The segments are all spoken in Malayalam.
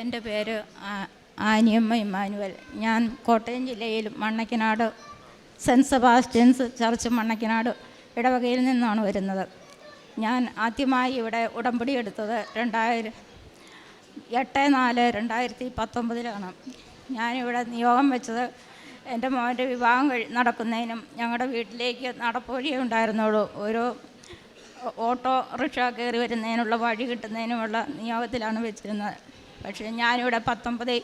എന്റെ പേര് ആനിയമ്മ ഇമ്മാനുവൽ. ഞാൻ കോട്ടയം ജില്ലയിൽ Mannakkinad saint Sebastian's church Mannakkinad ഇടവകയിൽ നിന്നാണ് വരുന്നത്. ഞാൻ ആദ്യമായി ഇവിടെ ഉടമ്പടി എടുത്തത് രണ്ടായിരം എട്ട് നാല് രണ്ടായിരത്തി പത്തൊമ്പതിലാണ്. ഞാനിവിടെ നിയോഗം വെച്ചത് എന്റെ മോന്റെ വിവാഹം കഴി നടക്കുന്നതിനും ഞങ്ങളുടെ വീട്ടിലേക്ക് നടപ്പുവഴിയേ ഉണ്ടായിരുന്നുള്ളൂ. ഒരു ഓട്ടോ റിക്ഷ കയറി വരുന്നതിനുള്ള വഴി കിട്ടുന്നതിനുമുള്ള നിയോഗത്തിലാണ് വെച്ചിരുന്നത്. പക്ഷേ ഞാനിവിടെ പത്തൊമ്പത്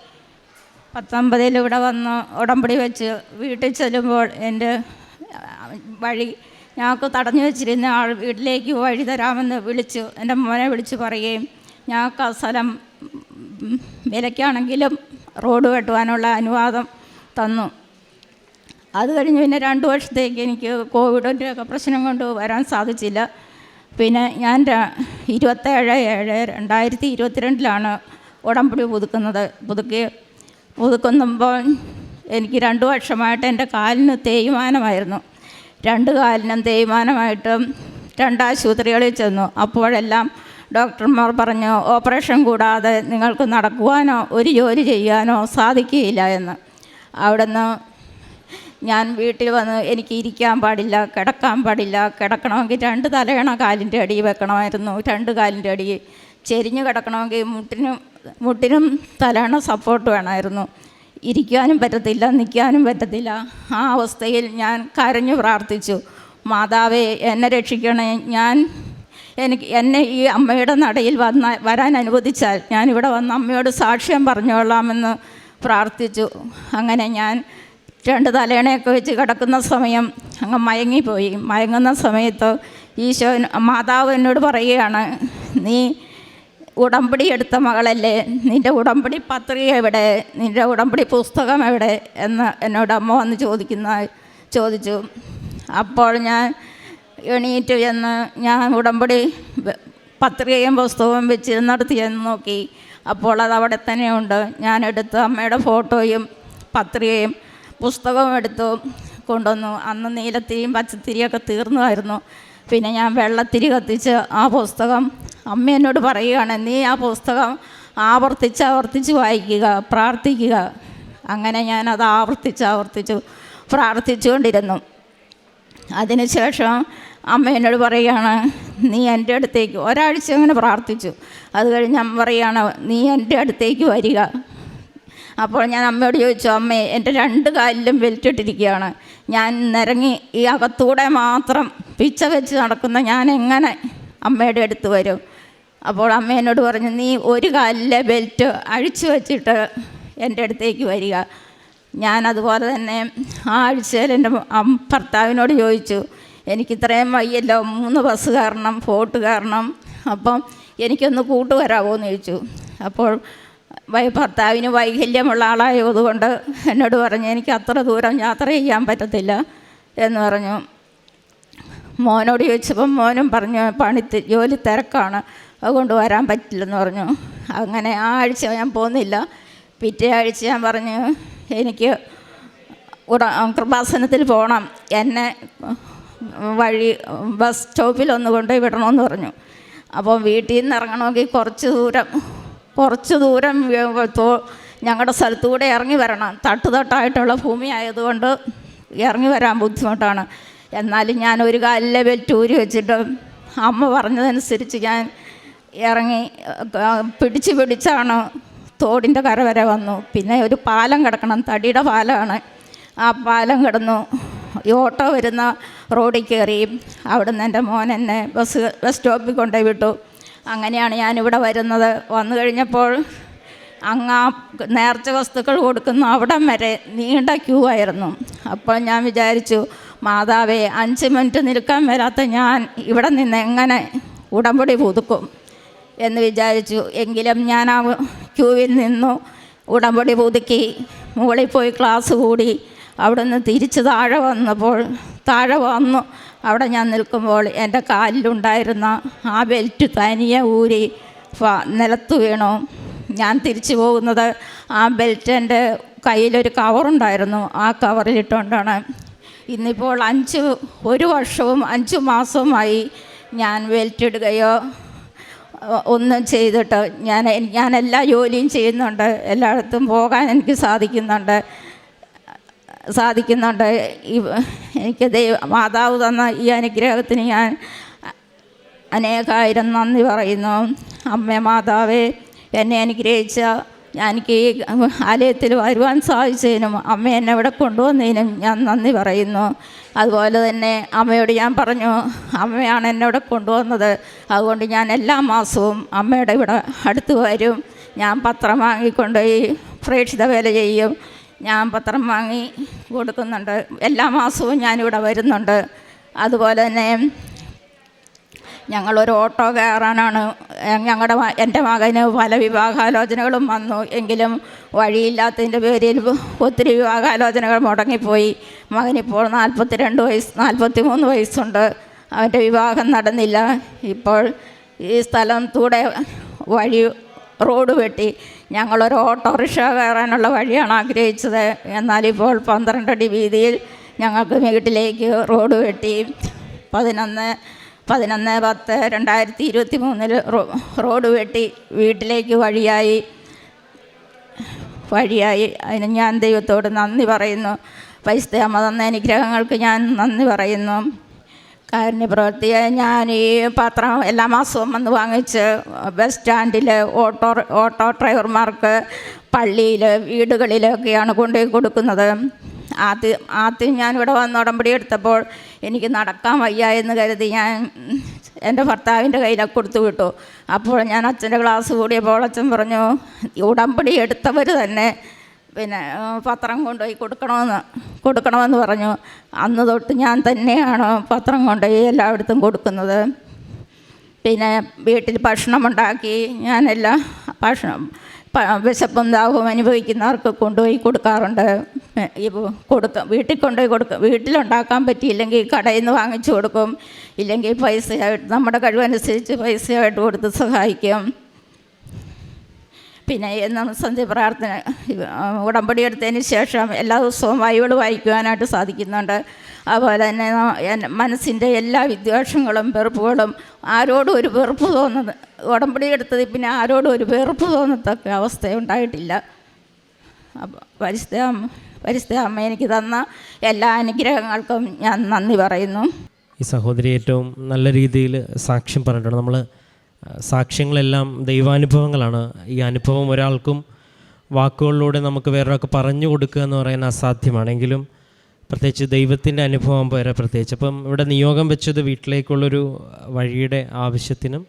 പത്തൊമ്പതിൽ ഇവിടെ വന്ന് ഉടമ്പടി വെച്ച് വീട്ടിൽ ചെല്ലുമ്പോൾ എന്റെ വഴി ഞങ്ങൾക്ക് തടഞ്ഞു വെച്ചിരുന്ന ആൾ വീട്ടിലേക്ക് വഴി തരാമെന്ന് വിളിച്ചു എന്റെ മോനെ വിളിച്ച് പറയുകയും ഞങ്ങൾക്ക് ആ സ്ഥലം വിലയ്ക്കാണെങ്കിലും റോഡ് വെട്ടുവാനുള്ള അനുവാദം തന്നു. അത് കഴിഞ്ഞ് പിന്നെ രണ്ട് വർഷത്തേക്ക് എനിക്ക് കോവിഡിന്റെ ഒക്കെ പ്രശ്നം കൊണ്ട് വരാൻ സാധിച്ചില്ല. പിന്നെ ഞാൻ ഇരുപത്തേഴ് ഏഴ് രണ്ടായിരത്തി ഇരുപത്തിരണ്ടിലാണ് ഉടമ്പടി പുതുക്കുന്നത്. പുതുക്കി പുതുക്കുമ്പോൾ എനിക്ക് രണ്ട് വർഷമായിട്ട് എന്റെ കാലിന് തേയ്മാനമായിരുന്നു. രണ്ട് കാലിനും തേയ്മാനമായിട്ട് രണ്ടാശുപത്രികളിൽ ചെന്നു. അപ്പോഴെല്ലാം ഡോക്ടർമാർ പറഞ്ഞു ഓപ്പറേഷൻ കൂടാതെ നിങ്ങൾക്ക് നടക്കുവാനോ ഒരു ജോലി ചെയ്യാനോ സാധിക്കുകയില്ല എന്ന്. അവിടുന്ന് ഞാൻ വീട്ടിൽ വന്ന് എനിക്ക് ഇരിക്കാൻ പാടില്ല കിടക്കാൻ പാടില്ല കിടക്കണമെങ്കിൽ രണ്ട് തലയണ കാലിന്റെ അടി വെക്കണമായിരുന്നു. രണ്ട് കാലിന്റെ അടി ചെരിഞ്ഞ് കിടക്കണമെങ്കിൽ മുട്ടിനും മുട്ടിനും തലയണ സപ്പോർട്ട് വേണമായിരുന്നു. ഇരിക്കാനും പറ്റത്തില്ല നിൽക്കാനും പറ്റത്തില്ല. ആ അവസ്ഥയിൽ ഞാൻ കരഞ്ഞു പ്രാർത്ഥിച്ചു. മാതാവേ എന്നെ രക്ഷിക്കണേ. ഞാൻ എനിക്ക് എന്നെ ഈ അമ്മയുടെ നടയിൽ വന്ന വരാൻ അനുവദിച്ചാൽ ഞാനിവിടെ വന്ന് അമ്മയോട് സാക്ഷ്യം പറഞ്ഞുകൊള്ളാമെന്ന് പ്രാർത്ഥിച്ചു. അങ്ങനെ ഞാൻ രണ്ട് തലേണയൊക്കെ വെച്ച് കിടക്കുന്ന സമയം അങ്ങ് മയങ്ങിപ്പോയി. മയങ്ങുന്ന സമയത്ത് ഈശോ മാതാവ് എന്നോട് പറയുകയാണ് നീ ഉടമ്പടി എടുത്ത മകളല്ലേ? നിന്റെ ഉടമ്പടി പത്രിക എവിടെ? നിന്റെ ഉടമ്പടി പുസ്തകം എവിടെ? എന്ന് എന്നോട് അമ്മ വന്ന് ചോദിക്കുന്ന ചോദിച്ചു. അപ്പോൾ ഞാൻ എണീറ്റ് ചെന്ന് ഞാൻ ഉടമ്പടി പത്രികയും പുസ്തകവും വെച്ചിരുന്നിടത്ത് എന്ന് നോക്കി. അപ്പോൾ അത് അവിടെ തന്നെ ഉണ്ട് ഞാൻ എടുത്ത് അമ്മയുടെ ഫോട്ടോയും പത്രികയും പുസ്തകവും എടുത്തു കൊണ്ടുവന്നു. അന്ന് നീലത്തിരിയും പച്ചത്തിരിയൊക്കെ തീർന്നുമായിരുന്നു പിന്നെ ഞാൻ വെള്ളത്തിരി കത്തിച്ച് ആ പുസ്തകം അമ്മ എന്നോട് പറയുകയാണ് നീ ആ പുസ്തകം ആവർത്തിച്ച് ആവർത്തിച്ച് വായിക്കുക പ്രാർത്ഥിക്കുക. അങ്ങനെ ഞാൻ അത് ആവർത്തിച്ച് ആവർത്തിച്ചു പ്രാർത്ഥിച്ചുകൊണ്ടിരുന്നു. അതിനുശേഷം അമ്മ എന്നോട് പറയുകയാണ് നീ എന്റെ അടുത്തേക്ക് ഒരാഴ്ച അങ്ങനെ പ്രാർത്ഥിച്ചു. അത് കഴിഞ്ഞ് അമ്മ പറയുകയാണ് നീ എന്റെ അടുത്തേക്ക് വരിക. അപ്പോൾ ഞാൻ അമ്മയോട് ചോദിച്ചു അമ്മേ എന്റെ രണ്ട് കാലിലും ബെൽറ്റ് ഞാൻ നിരങ്ങി ഈ അകത്തൂടെ മാത്രം പിച്ച വെച്ച് നടക്കുന്ന ഞാൻ എങ്ങനെ അമ്മയുടെ അടുത്ത് വരും? അപ്പോൾ അമ്മ എന്നോട് പറഞ്ഞു നീ ഒരു കാലിലെ ബെൽറ്റ് അഴിച്ചു വച്ചിട്ട് എന്റെ അടുത്തേക്ക് വരിക. ഞാൻ അതുപോലെ തന്നെ ആ ആഴ്ചയിൽ എന്റെ ഭർത്താവിനോട് ചോദിച്ചു എനിക്കിത്രയും വയ്യല്ലോ മൂന്ന് ബസ് കാരണം ഫോട്ട് കാരണം അപ്പം എനിക്കൊന്ന് കൂട്ടുവരാമോ എന്ന് ചോദിച്ചു. അപ്പോൾ ഭർത്താവിന് വൈകല്യമുള്ള ആളായതുകൊണ്ട് എന്നോട് പറഞ്ഞു എനിക്ക് അത്ര ദൂരം യാത്ര ചെയ്യാൻ പറ്റത്തില്ല. എന്ന് പറഞ്ഞു. മോനോട് ചോദിച്ചപ്പം മോനും പറഞ്ഞു പണി ജോലി തിരക്കാണ്. അതുകൊണ്ട് വരാൻ പറ്റില്ലെന്ന് പറഞ്ഞു. അങ്ങനെ ആ ആഴ്ച ഞാൻ പോകുന്നില്ല പിറ്റേ ആഴ്ച ഞാൻ പറഞ്ഞു എനിക്ക് ഉട കൃപാസനത്തിൽ പോകണം എന്നെ വഴി ബസ് സ്റ്റോപ്പിൽ ഒന്ന് കൊണ്ടുപോയി വിടണമെന്ന് പറഞ്ഞു. അപ്പോൾ വീട്ടിൽ നിന്ന് ഇറങ്ങണമെങ്കിൽ കുറച്ച് ദൂരം കുറച്ച് ദൂരം ഞങ്ങളുടെ സ്ഥലത്തൂടെ ഇറങ്ങി വരണം. തട്ടുതട്ടായിട്ടുള്ള ഭൂമി ആയതുകൊണ്ട് ഇറങ്ങി വരാൻ ബുദ്ധിമുട്ടാണ്. എന്നാലും ഞാൻ ഒരു കാലിലെ ബെൽറ്റ് ഊരി വെച്ചിട്ട് അമ്മ പറഞ്ഞതനുസരിച്ച് ഞാൻ ഇറങ്ങി പിടിച്ച് പിടിച്ചാണ് തോടിന്റെ കര വരെ വന്നു. പിന്നെ ഒരു പാലം കിടക്കണം തടിയുടെ പാലമാണ്. ആ പാലം കിടന്നു. ഈ ഓട്ടോ വരുന്ന റോഡിൽ കയറി. അവിടെ നിന്ന് എന്റെ മോൻ എന്നെ ബസ് ബസ് സ്റ്റോപ്പിൽ കൊണ്ടുപോയി വിട്ടു. അങ്ങനെയാണ് ഞാനിവിടെ വരുന്നത്. വന്നു കഴിഞ്ഞപ്പോൾ അങ്ങ് ആ നേർച്ച വസ്തുക്കൾ കൊടുക്കുന്ന. അവിടം വരെ നീണ്ട ക്യൂ ആയിരുന്നു. അപ്പോൾ ഞാൻ വിചാരിച്ചു മാതാവേ അഞ്ച് മിനിറ്റ് നിൽക്കാൻ വരാത്ത ഞാൻ ഇവിടെ നിന്ന് എങ്ങനെ ഉടമ്പടി പുതുക്കും? എന്ന് വിചാരിച്ചു. എങ്കിലും ഞാൻ ആ ക്യൂവിൽ നിന്നു ഉടമ്പടി പുതുക്കി. മുകളിൽ പോയി ക്ലാസ് കൂടി. അവിടെ നിന്ന് തിരിച്ച് താഴെ വന്നപ്പോൾ താഴെ വന്നു. അവിടെ ഞാൻ നിൽക്കുമ്പോൾ എന്റെ കാലിലുണ്ടായിരുന്ന ആ ബെൽറ്റ് തനിയെ ഊരി നിലത്ത് വീണു. ഞാൻ തിരിച്ചു പോകുന്നത് ആ ബെൽറ്റ് എന്റെ കയ്യിലൊരു കവറുണ്ടായിരുന്നു ആ കവറിലിട്ടുകൊണ്ടാണ് ഇന്നിപ്പോൾ അഞ്ച് ഒരു വർഷവും അഞ്ച് മാസവുമായി ഞാൻ ബെൽറ്റ് ഇടുകയോ ഒന്നും ചെയ്തിട്ട് ഞാൻ ഞാൻ എല്ലാ ജോലിയും ചെയ്യുന്നുണ്ട്. എല്ലായിടത്തും പോകാൻ എനിക്ക് സാധിക്കുന്നുണ്ട്. സാധിക്കുന്നുണ്ട്. ഈ എനിക്ക് ദൈവ മാതാവ് തന്ന ഈ അനുഗ്രഹത്തിന് ഞാൻ അനേകായിരം നന്ദി പറയുന്നു. അമ്മ മാതാവേ എന്നെ അനുഗ്രഹിച്ച എനിക്ക് ഈ ആലയത്തിൽ വരുവാൻ സാധിച്ചതിനും അമ്മ എന്നെ ഇവിടെ കൊണ്ടുവന്നതിനും ഞാൻ നന്ദി പറയുന്നു. അതുപോലെ തന്നെ അമ്മയോട് ഞാൻ പറഞ്ഞു അമ്മയാണ് എന്നെ ഇവിടെ കൊണ്ടുവന്നത്. അതുകൊണ്ട് ഞാൻ എല്ലാ മാസവും അമ്മയുടെ ഇവിടെ അടുത്ത് വരും. ഞാൻ പത്രം വാങ്ങിക്കൊണ്ട് ഈ പ്രേക്ഷിത വേല ചെയ്യും. ഞാൻ പത്രം വാങ്ങി കൊടുക്കുന്നുണ്ട്. എല്ലാ മാസവും ഞാനിവിടെ വരുന്നുണ്ട്. അതുപോലെ തന്നെ ഞങ്ങളൊരു ഓട്ടോ കയറാനാണ് ഞങ്ങളുടെ എന്റെ മകന് പല വിവാഹാലോചനകളും വന്നു. എങ്കിലും വഴിയില്ലാത്തതിന്റെ പേരിൽ ഒത്തിരി വിവാഹാലോചനകൾ മുടങ്ങിപ്പോയി. മകനിപ്പോൾ നാൽപ്പത്തി രണ്ട് വയസ്സ് നാൽപ്പത്തി മൂന്ന് വയസ്സുണ്ട്. അവന്റെ വിവാഹം നടന്നില്ല. ഇപ്പോൾ ഈ സ്ഥലം കൂടെ വഴി റോഡ് വെട്ടി. ഞങ്ങളൊരു ഓട്ടോറിക്ഷ കയറാനുള്ള വഴിയാണ് ആഗ്രഹിച്ചത്. എന്നാലിപ്പോൾ പന്ത്രണ്ടടി വീതിയിൽ ഞങ്ങൾക്ക് വീട്ടിലേക്ക് റോഡ് വെട്ടി. പതിനൊന്ന് പതിനൊന്ന് പത്ത് രണ്ടായിരത്തി ഇരുപത്തി മൂന്നിൽ റോഡ് വെട്ടി വീട്ടിലേക്ക് വഴിയായി. വഴിയായി. അതിന് ഞാൻ ദൈവത്തോട് നന്ദി പറയുന്നു. പൈസ അമ്മ തന്ന അനുഗ്രഹങ്ങൾക്ക് ഞാൻ നന്ദി പറയുന്നു. കാരുണ്യപ്രവർത്തിയെ ഞാൻ ഈ പത്രം എല്ലാ മാസവും വന്ന് വാങ്ങിച്ച് ബസ് സ്റ്റാൻഡിൽ ഓട്ടോ ഓട്ടോ ഡ്രൈവർമാർക്ക് പള്ളിയിൽ വീടുകളിലൊക്കെയാണ് കൊണ്ടുപോയി കൊടുക്കുന്നത്. ആദ്യം ആദ്യം ഇവിടെ വന്ന് ഉടമ്പടി എടുത്തപ്പോൾ എനിക്ക് നടക്കാൻ വയ്യ എന്ന് കരുതി ഞാൻ എന്റെ ഭർത്താവിന്റെ കയ്യിലൊക്കെ കൊടുത്തു വിട്ടു. അപ്പോൾ ഞാൻ അച്ഛന്റെ ക്ലാസ് കൂടിയപ്പോൾ അച്ഛൻ പറഞ്ഞു ഉടമ്പടി എടുത്തവർ തന്നെ പിന്നെ പത്രം കൊണ്ടുപോയി കൊടുക്കണമെന്ന് കൊടുക്കണമെന്ന് പറഞ്ഞു. അന്ന് തൊട്ട് ഞാൻ തന്നെയാണ് പത്രം കൊണ്ടുപോയി എല്ലായിടത്തും കൊടുക്കുന്നത്. പിന്നെ വീട്ടിൽ ഭക്ഷണമുണ്ടാക്കി ഞാനെല്ലാം ഭക്ഷണം വിശപ്പും ദാഹവും അനുഭവിക്കുന്നവർക്ക് കൊണ്ടുപോയി കൊടുക്കാറുണ്ട്. ഇപ്പോൾ കൊടുക്കും വീട്ടിൽ കൊണ്ടുപോയി കൊടുക്കും വീട്ടിലുണ്ടാക്കാൻ പറ്റിയില്ലെങ്കിൽ കടയിൽ നിന്ന് വാങ്ങിച്ചു കൊടുക്കും. ഇല്ലെങ്കിൽ പൈസയായിട്ട് നമ്മുടെ കഴിവനുസരിച്ച് പൈസയായിട്ട് കൊടുത്ത് സഹായിക്കും. പിന്നെ എന്നും സന്ധ്യ പ്രാർത്ഥന ഉടമ്പടി എടുത്തതിന് ശേഷം എല്ലാ ദിവസവും ബൈബിൾ വായിക്കുവാനായിട്ട് സാധിക്കുന്നുണ്ട്. അതുപോലെ തന്നെ മനസ്സിന്റെ എല്ലാ വിദ്വേഷങ്ങളും വെറുപ്പുകളും ആരോടും ഒരു വെറുപ്പ് തോന്നുന്നത് ഉടമ്പടി എടുത്തതിൽ പിന്നെ ആരോടും ഒരു വെറുപ്പ് തോന്നത്തക്ക അവസ്ഥ ഉണ്ടായിട്ടില്ല. അപ്പോൾ അമ്മ പരിശുദ്ധ അമ്മ എനിക്ക് തന്ന എല്ലാ അനുഗ്രഹങ്ങൾക്കും ഞാൻ നന്ദി പറയുന്നു. ഈ സഹോദരി ഏറ്റവും നല്ല രീതിയിൽ സാക്ഷ്യം പറഞ്ഞിട്ടുണ്ട്. നമ്മൾ സാക്ഷ്യങ്ങളെല്ലാം ദൈവാനുഭവങ്ങളാണ്. ഈ അനുഭവം ഒരാൾക്കും വാക്കുകളിലൂടെ നമുക്ക് വേറൊരാൾക്ക് പറഞ്ഞു കൊടുക്കുക എന്ന് പറയുന്ന അസാധ്യമാണെങ്കിലും പ്രത്യേകിച്ച് ദൈവത്തിന്റെ അനുഭവം വരെ പ്രത്യേകിച്ച്. അപ്പം ഇവിടെ നിയോഗം വെച്ചത് വീട്ടിലേക്കുള്ളൊരു വഴിയുടെ ആവശ്യത്തിനും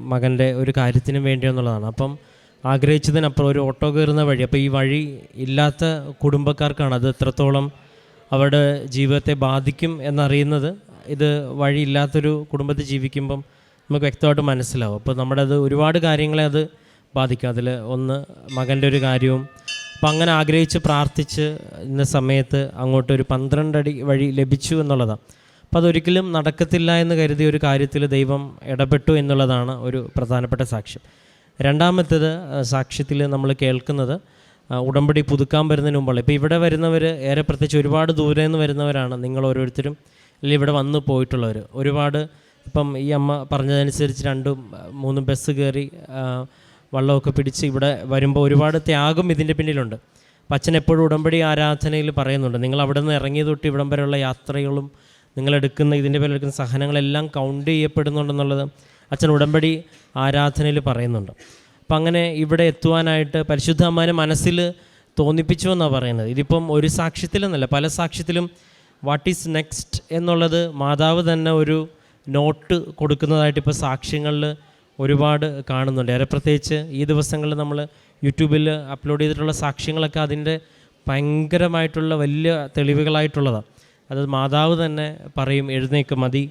മകന്റെ ഒരു കാര്യത്തിനും വേണ്ടിയെന്നുള്ളതാണ്. അപ്പം ആഗ്രഹിച്ചതിനപ്പുറം ഒരു ഓട്ടോ കയറുന്ന വഴി. അപ്പോൾ ഈ വഴി ഇല്ലാത്ത കുടുംബക്കാർക്കാണ് അത് എത്രത്തോളം അവരുടെ ജീവിതത്തെ ബാധിക്കും എന്നറിയുന്നത്. ഇത് വഴിയില്ലാത്തൊരു കുടുംബത്തിൽ ജീവിക്കുമ്പം നമുക്ക് വ്യക്തമായിട്ട് മനസ്സിലാവും. അപ്പോൾ നമ്മുടെ അത് ഒരുപാട് കാര്യങ്ങളെ അത് ബാധിക്കും. അതിൽ ഒന്ന് മകന്റെ ഒരു കാര്യവും. അപ്പം അങ്ങനെ ആഗ്രഹിച്ച് പ്രാർത്ഥിച്ച് ഇന്ന സമയത്ത് അങ്ങോട്ട് ഒരു പന്ത്രണ്ടടി വഴി ലഭിച്ചു എന്നുള്ളതാണ് അപ്പം അതൊരിക്കലും നടക്കത്തില്ല എന്ന് കരുതിയ ഒരു കാര്യത്തിൽ ദൈവം ഇടപെട്ടു എന്നുള്ളതാണ് ഒരു പ്രധാനപ്പെട്ട സാക്ഷ്യം. രണ്ടാമത്തേത് സാക്ഷ്യത്തിൽ നമ്മൾ കേൾക്കുന്നത് ഉടമ്പടി പുതുക്കാൻ വരുന്നതിന് മുമ്പുള്ള ഇപ്പോൾ ഇവിടെ വരുന്നവർ ഏറെ പ്രത്യേകിച്ച് ഒരുപാട് ദൂരെ നിന്ന് വരുന്നവരാണ് നിങ്ങൾ ഓരോരുത്തരും അല്ലെങ്കിൽ ഇവിടെ വന്ന് പോയിട്ടുള്ളവർ ഒരുപാട് ഇപ്പം ഈ അമ്മ പറഞ്ഞതനുസരിച്ച് രണ്ടും മൂന്നും ബസ് കയറി വള്ളമൊക്കെ പിടിച്ച് ഇവിടെ വരുമ്പോൾ ഒരുപാട് ത്യാഗം ഇതിന്റെ പിന്നിലുണ്ട്. അച്ഛൻ എപ്പോഴും ഉടമ്പടി ആരാധനയിൽ പറയുന്നുണ്ട് നിങ്ങൾ അവിടെ നിന്ന് ഇറങ്ങിയ തൊട്ട് ഇവിടം വരെയുള്ള യാത്രകളും നിങ്ങളെടുക്കുന്ന ഇതിന്റെ പേരിലെടുക്കുന്ന സഹനങ്ങളെല്ലാം കൗണ്ട് ചെയ്യപ്പെടുന്നുണ്ടെന്നുള്ളത് അച്ഛൻ ഉടമ്പടി ആരാധനയിൽ പറയുന്നുണ്ട്. അപ്പം അങ്ങനെ ഇവിടെ എത്തുവാനായിട്ട് പരിശുദ്ധ അമ്മാനെ മനസ്സിൽ തോന്നിപ്പിച്ചു എന്നാണ് പറയുന്നത്. ഇതിപ്പം ഒരു സാക്ഷ്യത്തിലെന്നല്ല പല സാക്ഷ്യത്തിലും വാട്ട് ഈസ് നെക്സ്റ്റ് എന്നുള്ളത് മാതാവ് തന്നെ ഒരു നോട്ട് കൊടുക്കുന്നതായിട്ട് ഇപ്പോൾ സാക്ഷ്യങ്ങളിൽ ഒരുപാട് കാണുന്നുണ്ട്. ഏറെ പ്രത്യേകിച്ച് ഈ ദിവസങ്ങളിൽ നമ്മൾ യൂട്യൂബിൽ അപ്ലോഡ് ചെയ്തിട്ടുള്ള സാക്ഷ്യങ്ങളൊക്കെ അതിന്റെ ഭയങ്കരമായിട്ടുള്ള വലിയ തെളിവുകളായിട്ടുള്ളതാണ്. അത് മാതാവ് തന്നെ പറയും എഴുന്നേക്ക് മതി.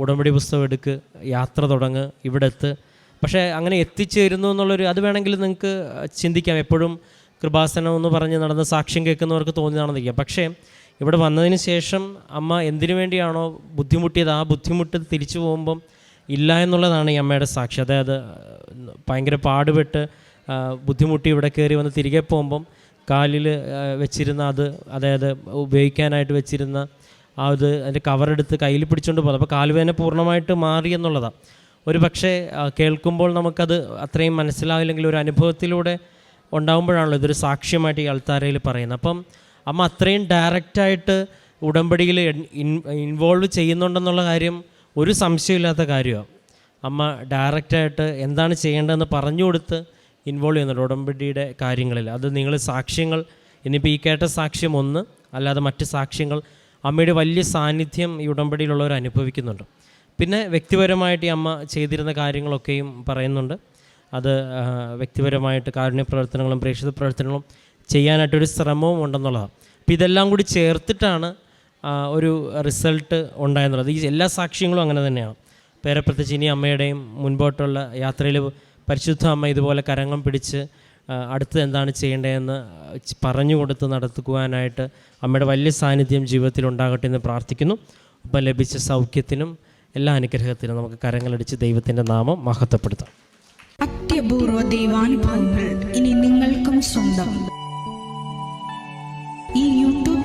ഉടമ്പടി പുസ്തകം എടുക്ക് യാത്ര തുടങ്ങ് ഇവിടെ എത്ത് പക്ഷേ അങ്ങനെ എത്തിച്ചേരുന്നു എന്നുള്ളൊരു അത് വേണമെങ്കിൽ നിങ്ങൾക്ക് ചിന്തിക്കാം. എപ്പോഴും കൃപാസനം എന്ന് പറഞ്ഞ് നടന്ന സാക്ഷ്യം കേൾക്കുന്നവർക്ക് തോന്നിയതാണെന്നിരിക്കാം പക്ഷേ ഇവിടെ വന്നതിന് ശേഷം അമ്മ എന്തിനു വേണ്ടിയാണോ ബുദ്ധിമുട്ടിയത്? ആ ബുദ്ധിമുട്ട് തിരിച്ചു പോകുമ്പം ഇല്ല എന്നുള്ളതാണ് ഈ അമ്മയുടെ സാക്ഷി. അതായത് ഭയങ്കര പാടുപെട്ട് ബുദ്ധിമുട്ടി ഇവിടെ കയറി വന്ന് തിരികെ പോകുമ്പം കാലിൽ വെച്ചിരുന്ന അത് അതായത് ഉപയോഗിക്കാനായിട്ട് വെച്ചിരുന്ന ആ ഇത് അതിന്റെ കവറെടുത്ത് കയ്യിൽ പിടിച്ചുകൊണ്ട് പോകുന്നത് അപ്പോൾ കാലുവേദന പൂർണമായിട്ട് മാറി എന്നുള്ളതാണ് ഒരു പക്ഷേ കേൾക്കുമ്പോൾ നമുക്കത് അത്രയും മനസ്സിലാവില്ലെങ്കിൽ ഒരു അനുഭവത്തിലൂടെ ഉണ്ടാകുമ്പോഴാണല്ലോ ഇതൊരു സാക്ഷ്യമായിട്ട് ഈ അൾത്താരയിൽ പറയുന്നത്. അപ്പം അമ്മ അത്രയും ഡയറക്റ്റായിട്ട് ഉടമ്പടിയിൽ ഇൻവോൾവ് ചെയ്യുന്നുണ്ടെന്നുള്ള കാര്യം ഒരു സംശയമില്ലാത്ത കാര്യമാണ് അമ്മ ഡയറക്റ്റായിട്ട് എന്താണ് ചെയ്യേണ്ടതെന്ന് പറഞ്ഞു കൊടുത്ത് ഇൻവോൾവ് ചെയ്യുന്നുണ്ട് ഉടമ്പടിയുടെ കാര്യങ്ങളിൽ. അത് നിങ്ങൾ സാക്ഷ്യങ്ങൾ ഇനിയിപ്പോൾ ഈ കേട്ട സാക്ഷ്യം ഒന്ന് അല്ലാതെ മറ്റ് സാക്ഷ്യങ്ങൾ അമ്മയുടെ വലിയ സാന്നിധ്യം ഈ ഉടമ്പടിയിലുള്ളവർ അനുഭവിക്കുന്നുണ്ട്. പിന്നെ വ്യക്തിപരമായിട്ട് ഈ അമ്മ ചെയ്തിരുന്ന കാര്യങ്ങളൊക്കെയും പറയുന്നുണ്ട്. അത് വ്യക്തിപരമായിട്ട് കാരുണ്യ പ്രവർത്തനങ്ങളും പ്രേക്ഷിത പ്രവർത്തനങ്ങളും ചെയ്യാനായിട്ടൊരു ശ്രമവും ഉണ്ടെന്നുള്ളതാണ്. അപ്പോൾ ഇതെല്ലാം കൂടി ചേർത്തിട്ടാണ് ഒരു റിസൾട്ട് ഉണ്ടായെന്നുള്ളത് ഈ എല്ലാ സാക്ഷ്യങ്ങളും അങ്ങനെ തന്നെയാണ്. പേരെ പ്രത്യേകിച്ച് ഇനി അമ്മയുടെയും മുൻപോട്ടുള്ള യാത്രയിൽ പരിശുദ്ധ അമ്മ ഇതുപോലെ കരങ്ങം പിടിച്ച് അടുത്ത് എന്താണ് ചെയ്യേണ്ടതെന്ന് പറഞ്ഞു കൊടുത്ത് നടത്തുവാനായിട്ട് അമ്മയുടെ വലിയ സാന്നിധ്യം ജീവിതത്തിൽ ഉണ്ടാകട്ടെ എന്ന് പ്രാർത്ഥിക്കുന്നു. ഒപ്പം ലഭിച്ച സൗഖ്യത്തിനും എല്ലാ അനുഗ്രഹത്തിനും നമുക്ക് കരങ്ങളടിച്ച് ദൈവത്തിന്റെ നാമം മഹത്വപ്പെടുത്താം. അത്യപൂർവ ദൈവാനുഭവങ്ങൾ ഇനി നിങ്ങൾക്കും സ്വന്തം.